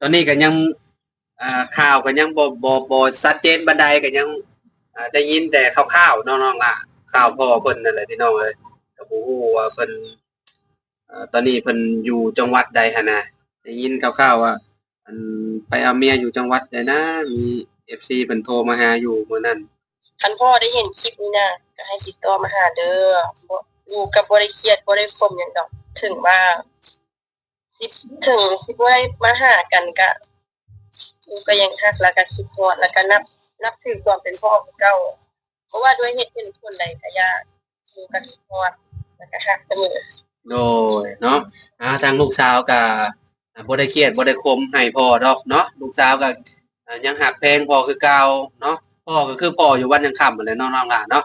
ตอนนี้ก็ยังข่าวก็ยังบ่บ่บ่ชัดเจนบันไดก็ยังได้ยินแต่คร่าวๆน้องๆล่ะข่าวพ่อเพิ่นนั่นแหละพี่น้องเอ้ยก็บ่ฮู้ว่าเพิ่นอ่าตอนนี้เพิ่นอยู่จังหวัดใดหั่นน่ะได้ยินคร่าวๆว่าไปเอาเมียอยู่จังหวัดใดนะมี FC เพิ่นโทรมาหาอยู่เมื้อนั้นคันพ่อได้เห็นคลิปนี้นะก็ให้ติดต่อมาหาเด้ออยู่กับบ่ได้เครียดบ่ได้คมหยังดอกถึงว่า สิถึงสิบ่ได้มาหากันก็อยู่ก็ยังฮักแล้วก็คิดฮอดแล้วก็นับ นับถือความเป็นพ่อของเก่า เพราะว่าด้วยเหตุเป็นคนใดก็ยากอยู่กันคิดฮอดแล้วก็ฮักเสมอโดยเนาะอ่าทางลูกสาวก็อ่าบ่ได้เครียดบ่ได้คมให้พ่อดอกเนาะลูกสาวก็อ่ายังหักแพงพ่อคือเก่าเนาะพ่อก็คือพ่ออยู่วันยังค่ำนั่นแหละน้องๆล่ะเนาะ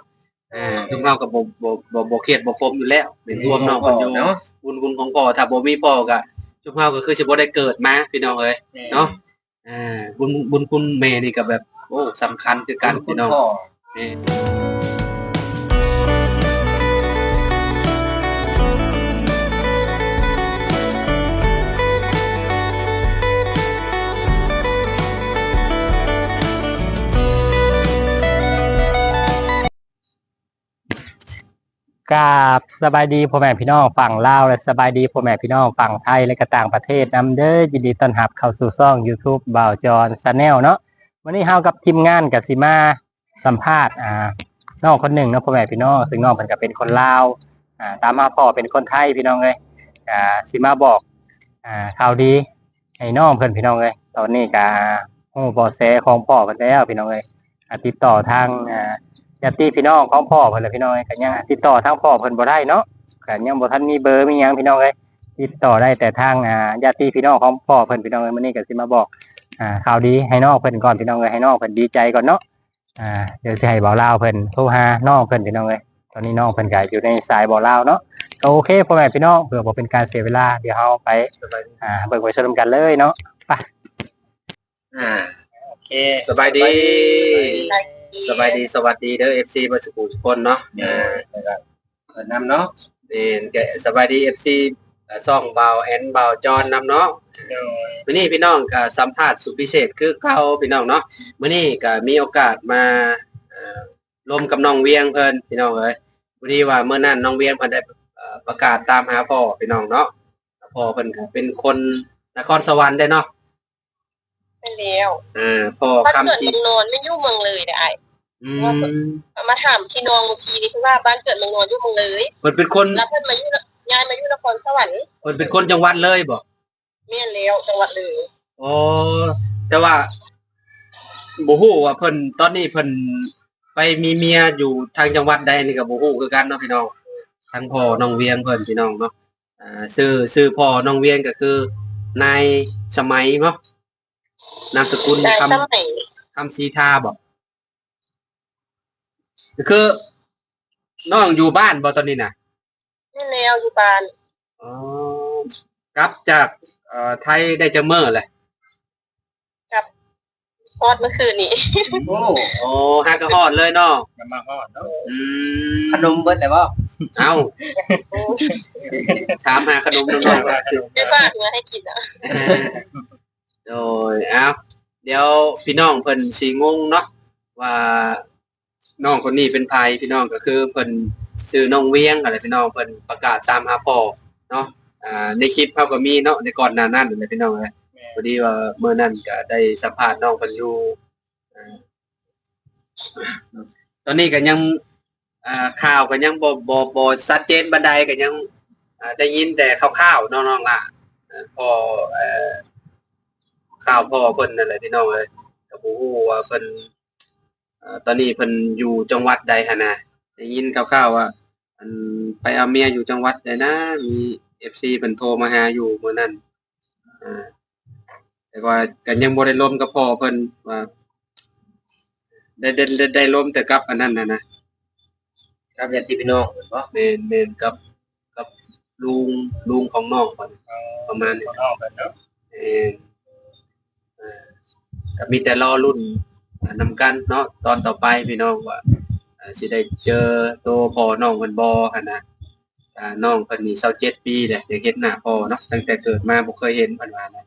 อ่าถึงเราก็บ่บ่บ่บ่เครียดบ่คมอยู่แล้วเป็นรวมน้องเพิ่นอยู่เนาะบุญคุณของพ่อถ้าบ่มีพ่อก็ ชุมเฮาก็คือสิบ่ได้เกิดมาพี่น้องเอ้ยเนาะอ่าบุญบุญคุณแม่นี่ก็แบบ โอ้สำคัญคือกันพี่น้องพ่อแม่ กราบสบายดีพ่อแม่พี่น้องฝั่งลาวและสบายดีพ่อแม่พี่น้องฝั่งไทยและก็ต่างประเทศนํเด้อยินดีต้อนรับเข้าสู่ช่อง YouTube บ่าวจอนชาแนลเนาะวันนี้เฮากับทีมงานกับสิมาสัมภาษณ์อ่าน้องคนหนึ่งเนาะพ่อแม่พี่น้องซึ่งน้องเพิ่นก็เป็นคนลาวอ่าตามมาพ่อเป็นคนไทยพี่น้องเอ้ยอ่าสิมาบอกอ่าข่าวดีให้น้องเพิ่นพี่น้องเอ้ยตอนนี้ก็ฮู้เบ่แสของพ่อเพิ่นแล้วพี่น้องเอ้ยอ่าติดต่อทางอ่า ญาติพี่น้องของพ่อเพิ่นแหละพี่น้องเอ้ยก็ยังติดต่อทางพ่อเพิ่นบ่ได้เนาะก็ยังบ่ทันมีเบอร์มีหยังพี่น้องเอ้ยติดต่อได้แต่ทางอ่าญาติพี่น้องของพ่อเพิ่นพี่น้องเอ้ยมื้อนี้ก็สิมาบอกอ่าข่าวดีให้น้องเพิ่นก่อนพี่น้องเอ้ยให้น้องเพิ่นดีใจก่อนเนาะอ่าเดี๋ยวสิให้เบาลาวเพิ่นโทรหาน้องเพิ่นพี่น้องเอ้ยตอนนี้น้องเพิ่นก็อยู่ในสายเบาลาวเนาะก็โอเคพ่อแม่พี่น้องเพื่อบ่เป็นการเสียเวลาเดี๋ยวเฮาไปอ่าเบิ่งไปชมกันเลยเนาะอ่าโอเคสบายดีได้ สบายดีสวัสดีเด้อ FC บ่สุขุทุกคนเนาะเนี่ยอ่าแล้วก็เปิดน้ำเนาะนี่แกสบายดี FC อ่าซ่องเบาแอนเบาจอนนำเนาะมื้อนี้พี่น้องก็สัมภาษณ์สุดพิเศษคือเก่าพี่น้องเนาะมื้อนี้ก็มีโอกาสมาเอ่อร่วมกับน้องเวียงเพิ่นพี่น้องเอ้ยพอดีว่าเมื่อนั้นน้องเวียงเพิ่นได้เอ่อประกาศตามหาพ่อพี่น้องเนาะพ่อเพิ่นก็เป็นคนนครสวรรค์ได้เนาะ ไปแล้วอ่าพ่อบ้านคำเกิดชีเมืองนอนไม่อยู่เมืองเลยได้อืมมาถามพี่น้องเมื่อกี้นี่คือว่าบ้านเกิดเมืองนอนอยู่เมืองเลยเพิ่นเป็นคนแล้วเพิ่นมาอยู่ย้ายมาอยู่นครสวรรค์เพิ่นเป็นคนจังหวัดเลยบ่เมียนแล้วจังหวัดเลยอ๋อแต่ว่าบ่ฮู้ว่าเพิ่นตอนนี้เพิ่นไปมีเมียอยู่ทางจังหวัดใดนี่ก็บ่ฮู้คือกันเนาะพี่น้องทางพ่อน้องเวียงเพิ่นพี่น้องเนาะอ่าชื่อชื่อพ่อน้องเวียงก็คือนายสมัยเนาะ นามสกุลได้คำสมัยคำสีทาบ่คือน้องอยู่บ้านบ่ตอนนี้น่ะเมียนแล้วอยู่บ้านอ๋อกลับจากเอ่อไทยได้จะเมื่อแหละฮอดเมื่อคืนนี้โอ้โอ้ฮากระฮอดเลยเนาะมันมาฮอดเนาะอืมขนมเบิดเลยบ่เอ้าถามหาขนมน้องๆว่าได้ฝากเงินให้กินอะ โดยเอ้าเดี๋ยวพี่น้องเพิ่นสิงงเนาะว่าน้องคนนี้เป็นไผพี่น้องก็คือเพิ่นชื่อน้องเวียงอะไรพี่น้องเพิ่นประกาศตามหาพ่อเนาะอ่าในคลิปเขาก็มีเนาะในก่อนหน้านั้นนั่นแหละพี่น้องเอ้ยพอดีว่าเมื่อนั้นก็ได้สัมภาษณ์น้องเพิ่นอยู่อ่าตอนนี้ก็ยังอ่าข่าวก็ยังบ่บ่บ่ชัดเจนบันไดก็ยังอ่าได้ยินแต่คร่าวๆน้องๆล่ะพอเอ่อาวพ่อเพิ่นนั่นแหละพี่น้องเอ้ยก็บ่ฮู้ว่าเพิ่นเอ่อตอนนี้เพิ่นอยู่จังหวัดใดหั่นน่ะได้ยินคร่าวๆว่าอันไปเอาเมียอยู่จังหวัดใดนะมี FC เพิ่นโทรมาหาอยู่มื้อนั้นอ่าแต่ว่าก็ยังบ่ได้ล้มกับพ่อเพิ่นว่าได้ได้ได้ได้ล้มแต่กับอันนั้นน่ะนะครับญาติพี่น้องเห็นบ่แม่นแม่นกับกับลุงลุงของน้องเพิ่นประมาณนี้ของน้องเพิ่นเนาะเออเอ่อ ก็มีแต่รอรุ่นอ่านำกันเนาะตอนต่อไปพี่น้องว่าอ่าสิได้เจอตัวพ่อน้องเพิ่นบ่หั่นนะอ่าน้องเพิ่นนี่27ปีแล้วได้เห็นหน้าพ่อเนาะตั้งแต่เกิดมาบ่เคยเห็นเพิ่นว่านะ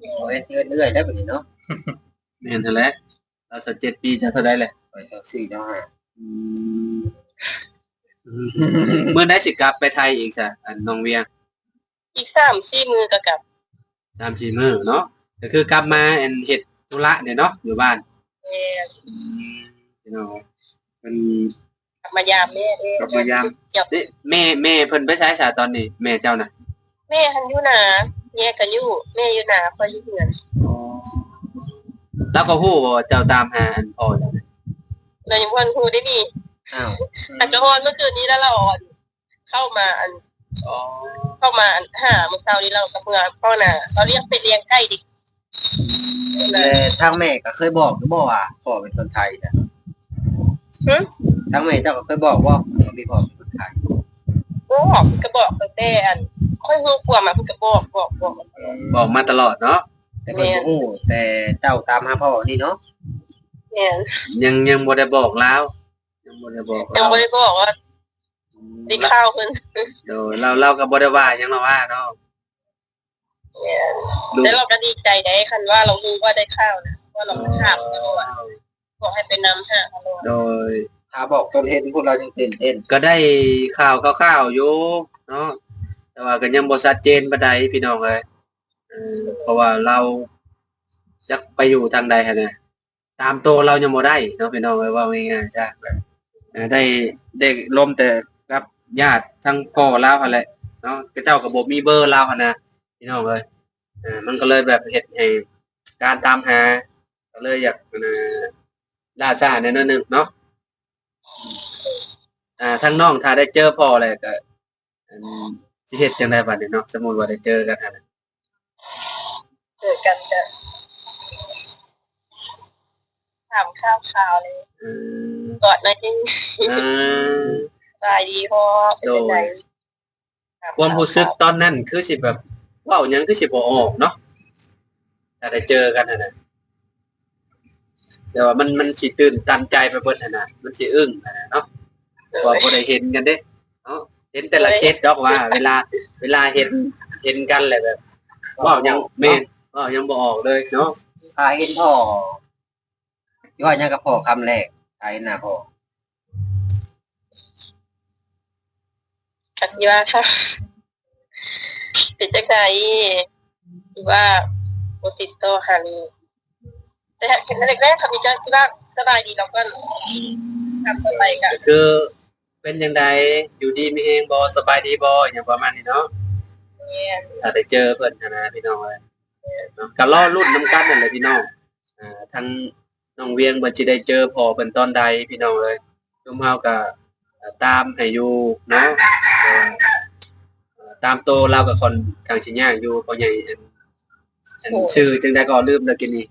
โอ้ยเรื่อยๆได้แบบนี้เนาะแม่นเท่าไหร่เราสักเจ็ดปีจะเท่าไหร่แหละไปเจ้าสี่เจ้าห้าเมื่อได้สิกลับไปไทยอีกซะอันน้องเวียงอีกสามสี่มือก็กลับสามสี่มื้อเนาะ ก็คือกลับมาอันเฮ็ดธุระเนี่ยเนาะอยู่บ้านแม่พี่น้องเป็นกลับมายามแม่เด้กลับมายามเดี๋ยวนี่แม่แม่เพิ่นไปใช้สาตอนนี้ แม่เจ้าน่ะแม่หันอยู่นาแย่กันอยู่แม่อยู่นาคอยอยู่เหือนแล้วก็ฮู้ว่าเจ้าตามหาอันพ่อเจ้าน่ะเรายังวันครูได้นี่อ้าวอันกระฮอนเมื่อคืนนี้แล้วเราอ่อนเข้ามาอันอ๋อเข้ามาอันหาเมื่อเช้านี้เรากับเมื่อพ่อน่ะเราเรียกไปเลี้ยงไก่ดิ แต่ทางแม่ก็เคยบอกหรือบ่ว่าพ่อเป็นคนไทยนะทางแม่เจ้าก็เคยบอกว่ามีพ่อเป็นคนไทยโอ้กระบอกตั้งแต่อันค่อยหูกว่ามาเพิ่นกระบอกบอกบอกบอกมาตลอดเนาะแต่เพิ่นบ่ฮู้แต่เจ้าตามหาพ่อนี่เนาะแม่นยังยังบ่ได้บอกแล้วยังบ่ได้บอกยังเราบ่ได้บอกว่าได้ข้าวเพิ่นโดยเราเราก็บ่ได้ว่าหยังเราว่าเนาะ แม่นดูแล้วเราก็ดีใจได้คันว่าเรารู้ว่าได้ข้าวนะว่าเราถามตลอดบอกให้ไปนำหาตลอดโดยถ้าบอกต้นเหตุพวกเรายังตื่นเต้นก็ได้ข่าวคร่าวๆอยู่เนาะแต่ว่าก็ยังบ่ชัดเจนปานใดพี่น้องเอ้ยเออเพราะว่าเราจักไปอยู่ทางใดหั่นน่ะตามตัวเรายังบ่ได้เนาะพี่น้องเอ้ยว่าง่ายๆจ้ะเออได้ได้ลมแต่กับญาติทั้งพ่อเราหั่นแหละเนาะก็เจ้าก็บ่มีเบอร์เราหั่นน่ะ พี่น้องเอ้ยเออมันก็เลยแบบเฮ็ดให้การตามหา ก็เลยอยากเอ่อล่าช้าแนวหนึงเนาะอ่าทั้งน้องถ้าได้เจอพ่อเลยก็อันสิเฮ็ดจังไดบัดนี้เนาะสมมุติว่าได้เจอกันหั่นน่ะเจอกันจะถามข้าวข่าวเลยเออกอดหน่อยจริงเออสบายดีพ่อเป็นจังไดถความรู้สึกตอนนั้นคือสิแบบเว้าหยังคือสิบ่ออกเนาะถ้าได้เจอกันหั่นน่ะแต่ว่ามันมันสิตื่นตันใจไปเบิดหั่นน่ะมันสิอึ้งหั่นน่ะเนาะเพราะว่าบ่ได้เห็นกันเด้เนาะเห็นแต่ละเคสดอกว่า เวลา เวลาเห็นเห็นกันแหละแบบเว้าหยังแม่นเว้าหยังบ่ออกเลยเนาะถ้าเห็นพ่อที่ว่ายังกับพ่อคำแรกไทยนะพ่อกันว่าค่ะ เป็นจังไดที่ว่าบ่ติดต่อหันแต่เห็นแรกๆเขามีจังที่ว่าสบายดีเราก็ทำต่อไปกันก็คือเป็นยังไงอยู่ดีมีเองบอสบายดีบออย่างประมาณนี้เนาะเนี่ยถ้าได้เจอเพิ่นหั้นนะพี่น้องเลยเนาะก็รอรุ่นน้ำกันนั่นแหละพี่น้องอ่าทั้งน้องเวียงเพิ่นสิได้เจอพอเพิ่นตอนใดพี่น้องเลยทุกเฮาก็ตามให้อยู่เนาะเอ่อเอ่อ ตามโตเราก็ค่อนข้างสิยากอยู่เพราะใหญ่อันอันชื่อจึงได้ก็ลืมแล้วกินนี่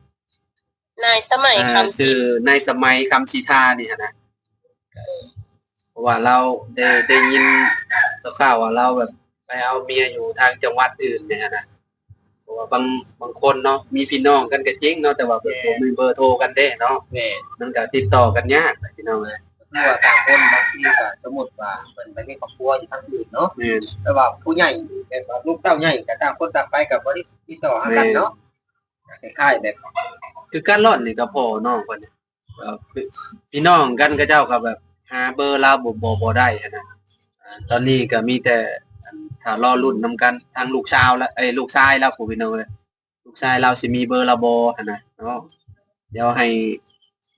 นายสมัยอ่าคำชื่อในสมัยคำชีทานี่หั้นนะเพราะว่าเราได้ได้ยินข่าวๆว่าเราแบบไปเอาเมียอยู่ทางจังหวัดอื่นเนี่ยนะเพราะว่าบางบางคนเนาะมีพี่น้องกันก็จริงเนาะแต่ว่าแบบบ่มีเบอร์โทรกันเด้เนาะแม่มันก็ติดต่อกันยากพี่น้องเลย คือว่าต่างคนบางทีก็สมมติว่าเพิ่นไปมีครอบครัวอยู่ทางอื่นเนาะแม่นแต่ว่าผู้ใหญ่แบบว่าลูกเต้าใหญ่ก็ต่างคนต่างไปกับบ่ได้ติดต่อหากันเนาะคล้ายๆแบบคือการรอดนี่ก็พอน้องคนนี้เอ่อพี่พี่น้องกันก็เจ้าก็แบบ หาเบอร์เราบ่บ่บ่ได้หั้นนะอ่าตอนนี้ก็มีแต่อันถ้ารอรุ่นนํกันทางลูกสาวแล้วเอ้ยลูกชายแล้วผู้พี่น้องเลยลูกชายเราสิมีเบอร์เราบ่หั้นนะเนาะเดี๋ยวให้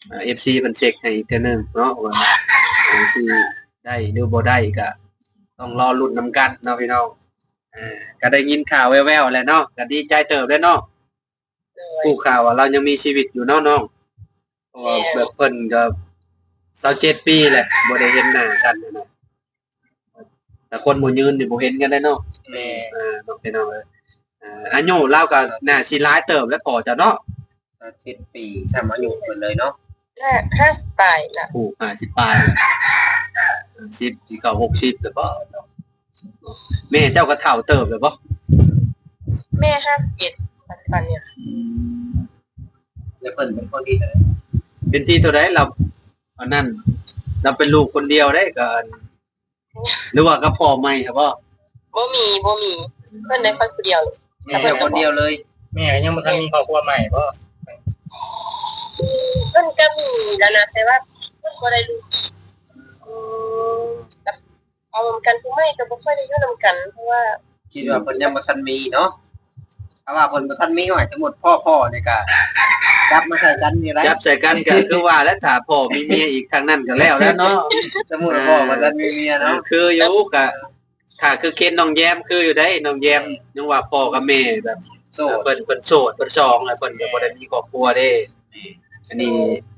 เอ่อ FC เพิ่นเช็คให้อีกเทื่อนึงเนาะว่าเออสิได้หรือบ่ได้ก็ต้องรอรุ่นนํกันเนาะพี่น้องเอ่อก็ได้ยินข่าวแว่วๆแหล้วเนาะก็ดีใจเติบแล้วเนาะผู้ข่าวว่าเรายังมีชีวิตอยู่เนาะน้องเพราะว่าแบบเพิ่นก็27ปีแหละบ่ได้เห็นหน้ากันนะนะแต่คนบ่ยืนนี่บ่เห็นกันได้เนาะแม่อ่าน้องพี่น้องเอ้ยอ่าอายุเราก็น่าสิหลายเติบแล้วพอจะเนาะ7ปีทำอายุเพิ่นเลยเนาะ ห้าห้าสไตล์นะผู้50ปลาย10สิเข้า60แล้วบ่แม่เจ้าก็เฒ่าเติบแล้วบ่แม่ห้าสิบเอ็ดปัจจุบันเนี่ยแล้วเพิ่นเป็นคนดีเลยเป็นที่เท่าใดเราอันนั้นเราเป็นลูกคนเดียวได้ก็อันหรือว่ากับพ่อใหม่ครับบ่บ่มีบ่มีเพื่อนในคนเดียวแม่เดียวคนเดียวเลยแแม่ก็ยังบ่ทันมีครอบครัวใหม่บ่เพิ่นก็มี แล้วนะแต่ว่าเพิ่นบ่ได้รู้อืมกับเอานำกันผู้ไม่ก็บ่ค่อยได้อยู่นำกัน เพราะว่าคิดว่าเพิ่นยังบ่ทันมีเนาะถ้าว่าเพิ่นบ่ทันมีหมายทั้งหมดพ่อพ่อนี่ก็จับมาใส่กันนี่แหละจับใส่กันก็คือว่าแล้วถ้าพ่อมีเมียอีกทางนั้นก็แล้วแล้วเนาะสมมุติว่าพ่อบ่ทันมีเมียเนาะคืออยู่กะถ้าคือเคนน้องแย้มคืออยู่ได้น้องแย้มยังว่าพ่อกับแม่แบบโซ่เพิ่นเพิ่นโสดเพิ่นซองแล้วเพิ่นก็บ่ได้มีครอบครัวเด้อันนี้อ่า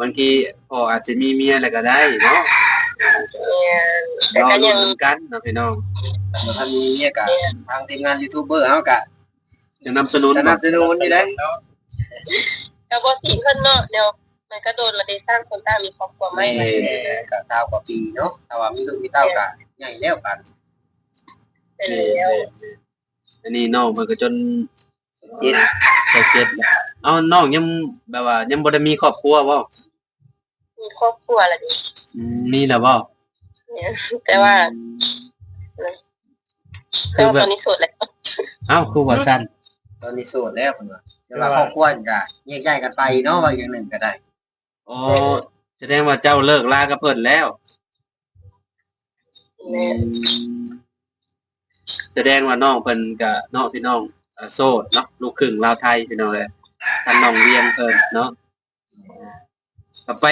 บางทีพ่ออาจจะมีเมียแล้วก็ได้เนาะเนี่ยแต่รอก็ลุ้ยังนกันเนาะพี่น้องบ่ทันมีเมียก็ทางทีมงานยูทูบเบอร์เฮาก็จะนำสนุนสนับสนุนนี่แหละก็บ่สิเพิ่นเนาะเดี๋ยวมันก็โดนมาได้สร้างคนต่างมีครอบครัวใหม่แม่ก็เท่ากับปีเนาะถ้าว่ามีลูกมีเต้าก็ใหญ่แล้วกันไปแล้วอันนี้น้องเพิ่นก็จน เจ็ดจะเจ็ดแล้วเอ้าน้องยังแบบว่า ยังบ่ได้มีครอบครัวบ่มีครอบครัวแล้วดิอืมมีแล้วบ่เนี่ยแต่ว่าแต่ว่าตอนนี้โสดแล้วเอ้าคือว่าซั่นตอนนี้โสดแล้วเพิ่นว่าแต่ว่าครอบครัวนี่ก็แยกย้ายกันไปเนาะว่าอย่างหนึ่งก็ได้อ๋อแสดงว่าเจ้าเลิกลากับเพิ่นแล้วเนี่ยแสดงว่าน้องเพิ่นก็เนาะพี่น้องเอ่อ โสดเนาะลูกครึ่งลาวไทยพี่น้องเอ้ยทางน้องเวียงเพิ่นเนาะก็ไป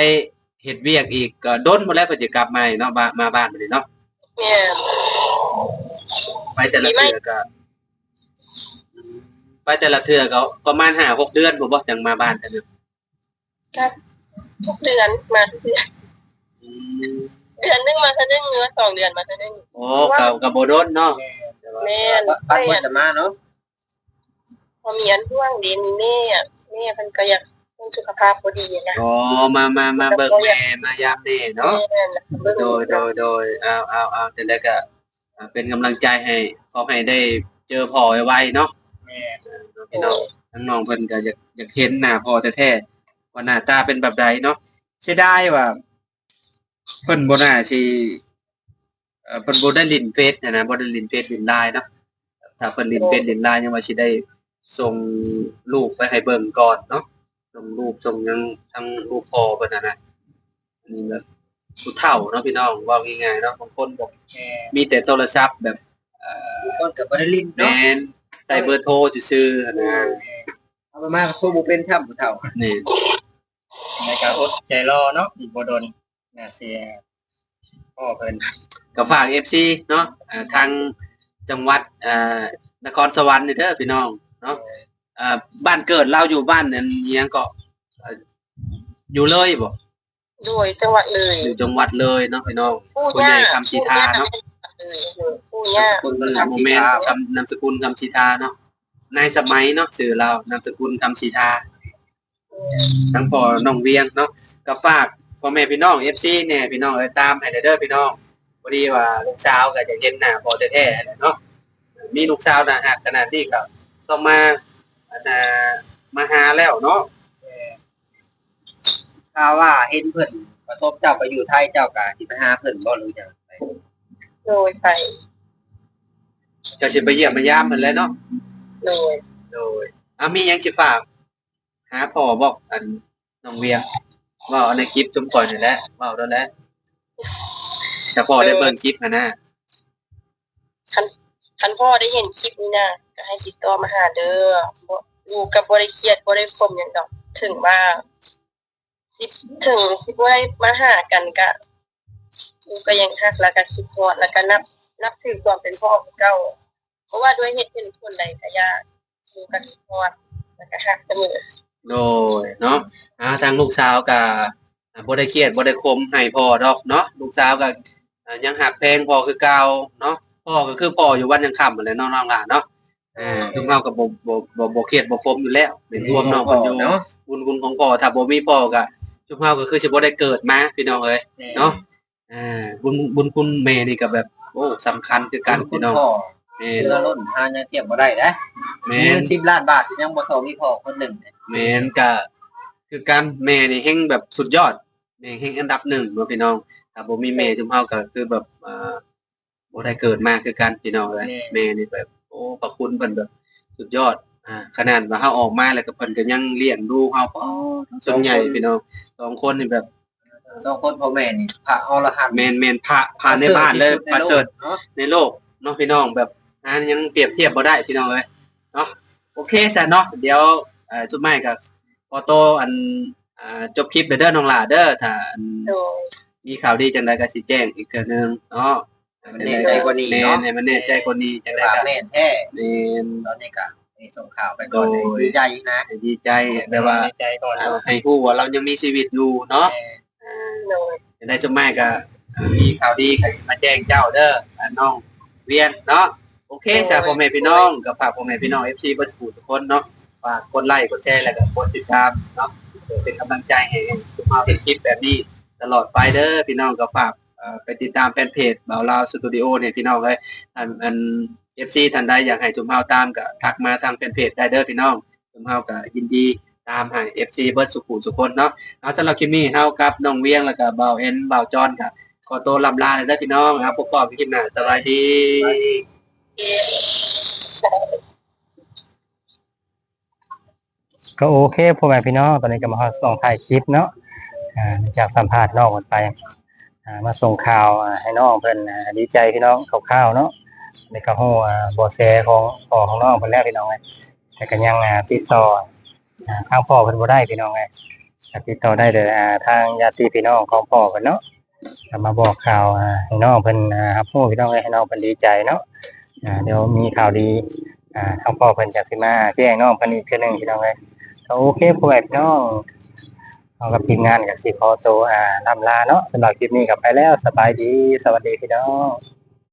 เฮ็ดเวียกอีกก็ดนบ่แล้วเพิ่นจะกลับมาอีกเนาะมามาบ้านบัดนี้เนาะเนี่ยไปแต่ละเทื่อก็ไปแต่ละเทื่อก็ประมาณ5 6เดือนผมบ่จังมาบ้านแต่นึงทุกเดือนมาทุกเดือนเดือนหนึงมาเท่านึงเนื้อสองเดือนมาเท่านึงโอ้ก็ก็บ่โดนเนาะแม่นบ้านเพิ่นจะมาเนาะพ อมีอันพ่วงเดนมีแม่อะแม่เพิ่นก็อยากเพิ่นสุขภาพบ่ดีนะอ๋อมามามาเบิ่งแม่มายามแม่เนาะแม่นเบิ่งโดยโดยโดยเอาเอาเอาจะได้ก็อ่าเป็นกำลังใจให้ขอให้ได้เจอพ่อไวๆเนาะพี่น้องทั้งน้องเพิ่นก็อยากอยากเห็นหน้าพ่อแท้ๆว่าหน้าตาเป็นแบบใดเนาะเสียดายว่าเพิ่นบ่น่าสิเอ่อเพิ่นบ่ได้ลินเฟซนะนะบ่ได้ลินเฟซลินไลน์เนาะถ้าเพิ่นลินเฟซลินไลน์ยังว่าสิได้ ส่งรูปไปให้เบิ่งก่อนเนาะส่งรูปส่งหยังทั้งรูปพ่อเพิ่นน่ะนะอันนี้แบบผู้เฒ่าเนาะพี่น้องเว่าง่ายๆเนาะบางคนบอกมีแต่โทรศัพท์แบบทุกคนก็บ่ได้ลิ้นแมเนาะนใส่เบอร์โทรซื่อๆนะเอาไปมาก็คือบ่เป็นถ้ำผู้เฒ่านี่ในการอดใจรอเนาะอีกบ่โดนน่าเสียพ่อเพิ่นก็ฝาก FC เนาะอ่าทางจังหวัดอ่านครสวรรค์นี่เด้อพี่น้อง เนาะอ่าบ้านเกิดเราอยู่บ้านนั่นอิหยังก็เอ่ออยู่เลยบ่โดยจังหวัดเลย อยู่จังหวัดเลยเนาะพี่น้องผู้ผู้ย่าใหญ่คำชีทาเนาะเลยผู้ย่าคนมันนามทำโมที่เมนทาคำนามสกุลคำชีทาเนาะนายสมัยเนาะสื่อเรานามสกุลคำชีทาทั้งพ่อน้องเวียงเนาะก็ฝากพ่อแม่พี่น้อง FC เนี่ยพี่น้องเอ้ยตามให้ได้เด้อพี่น้องพอดีว่าลูกสาวก็จะเห็นหน้าพ่อแท้ๆแหละเนาะมีลูกสาวน่าหักขนาดนี้ก็ ต้องมาอันน่ะมาหาแล้วเนาะถ้าว่าเห็นเพิ่นกระทบเจ้าไปอยู่ไทยเจ้าก็สิไปหาเพิ่นบ่หรือจังไดโดยไปก็สิไปเยี่ยมมายามมันแหล้วเนาะโดยโดยอะมีหยังสิฝากหาพ่อบอกอันน้องเวียงเว่าในคลิปจุ่มก่อนนี่แหละเว้าแล้วแหละแต่พ่อได้เบิ่งคลิปนะนะ คัน พ่อได้เห็นคลิปนี้นะก็ให้ติดต่อมาหาเด้ออยู่กับ่ได้เครียดบ่ได้คมหยังดอก ถึงว่าสิถึงสิบ่ได้มาหากันก็อยู่ก็ยังฮักแล้วก็คิดฮอดแล้วก็นับ นับถือความเป็นพ่อของเก่าเพราะว่าด้วยเหตุเป็นคนใดก็ยากอยู่กันคิดฮอดแล้วก็ฮักเสมอโดยเนาะอ่าทางลูกสาวก็อ่าบ่ได้เครียดบ่ได้คมให้พ่อดอกเนาะลูกสาวก็ยังหักแพงพอคือเก่าเนาะ พ่อก็คือพ่ออยู่วันยังค่ำนั่นแหละน้องๆล่ะเนาะอ่าถึงเราก็บ่บ่บ่บ่เครียดบ่คมอยู่แล้วเป็นรวมน้องเพิ่นอยู่เนาะบุญคุณของพ่อถ้าบ่มีพ่อก็ทุกเฮาก็คือสิบ่ได้เกิดมาพี่น้องเอ้ยเนาะอ่าบุญบุญคุณแม่นี่ก็แบบโอ้สำคัญคือกันพี่น้องพ่อแม่เรือล้นหายังเทียบบ่ได้เด้แม่เงิน10ล้านบาทยังบ่เท่ามีพ่อคนหนึ่งแม่นก็คือการแม่นี่แห่งแบบสุดยอดแม่แห่งอันดับหนึ่งเนาะพี่น้องถ้าบ่มีแม่ทุกเฮาก็คือแบบอ่า บ่ได้เกิดมาคือกันพี่น้องเอ้ยแม่นี่แบบโอ้พระคุณเพิ่นแบบสุดยอดอ่าขนาดว่าเฮาออกมาแล้วก็เพิ่นก็ยังเลี้ยงดูเฮาอ๋อส่วนใหญ่พี่น้องสองคนนี่แบบสองคนพ่อแม่นี่พระอรหันต์แม่นแม่นพระพาในบ้านเลยประเสริฐเนาะในโลกเนาะพี่น้องแบบอ่ายังเปรียบเทียบบ่ได้พี่น้องเอ้ยเนาะโอเคซะเนาะเดี๋ยวเอ่อจุดหมายก็พอโตอันอ่าจบคลิปเด้อเด้อน้องหลาเด้อถ้าอันโดยมีข่าวดีจังไดก็สิแจ้งอีกเทื่อนึงเนาะ มันแน่ใจกว่านี้แม่เนาะนให้มันแน่ใจกว่านี้จังไดว่าก็แม่นแท้แม่นตอนนี้ก็มีส่งข่าวไปก่อนโดยดีใจนะให้ดีใจแบบว่าใจก่อนอ่าให้ฮู้ว่าเรายังมีชีวิตอยู่เนาะอ่าโดยจะได้จุดหมายก็อ่ามีข่าวดีก็สิมาแจ้งเจ้าเด้ออ่าน้องเวียนเนาะโอเคจ้ะพ่อแม่พี่น้องกับฝากพ่อแม่พี่น้อง FC เบ่ทุกทุกคนเนาะฝากกดไลค์กดแชร์แล้วก็กดติดตามเนาะเพื่อเป็นกำลังใจให้ทุกเราเห็นคลิปแบบนี้ตลอดไปเด้อพี่น้องก็ฝากเอ่อ ไปติดตามแฟนเพจเบาลาวสตูดิโอเนี่ยพี่น้องเลยอันอัน FC ท่านใดอยากให้จุมเฮาตามก็ทักมาทางแฟนเพจได้เด้อพี่น้องจุมเฮาก็ยินดีตามให้ FC เบิร์ดสุขุทุคนเนาะเอาสำหรับคลิปนี้เฮากับน้องเวียงแล้วก็เบาเอ็นเบาจอนครับขอตัวลำลาเลยนะพี่น้องครับพบกันคลิปหน้าสวัสดีก็โอเคพ่อแม่พี่น้องตอนนี้ก็มาส่งถ่ายคลิปเนาะอ่าจากสัมภาษณ์นองกันไป มาส่งข่าวให้น้องเพิ่นอ่าดีใจพี่น้องคร่าวๆเนาะในก็ฮู้อ่าบ่แสของพ่อของน้องเพิ่นแล้วพี่น้องเอ้ยแต่ก็ยังติดต่ออ่าทางพ่อเพิ่นบ่ได้พี่น้องเอ้ยติดต่อได้เลยอ่ทางญาติพี่น้องของพ่อเพิ่นเนาะมาบอกข่าวให้น้องเพิ่นอ่ารับรู้พี่น้องเอ้ยให้น้องเพิ่นดีใจเนาะเดี๋ยวมีข่าวดีอ่าทางพ่อเพิ่นจะสิมาแจ้งน้องเพิ่นอีกเทื่อนึงพี่น้องเอ้ยโอเคพ่อแม่พี่น้อง เอากับทีมงานกับสิขอตัวอ่าลำลาเนาะสำหรับคลิปนี้กับไปแล้วสบายดี สวัสดีพี่น้อง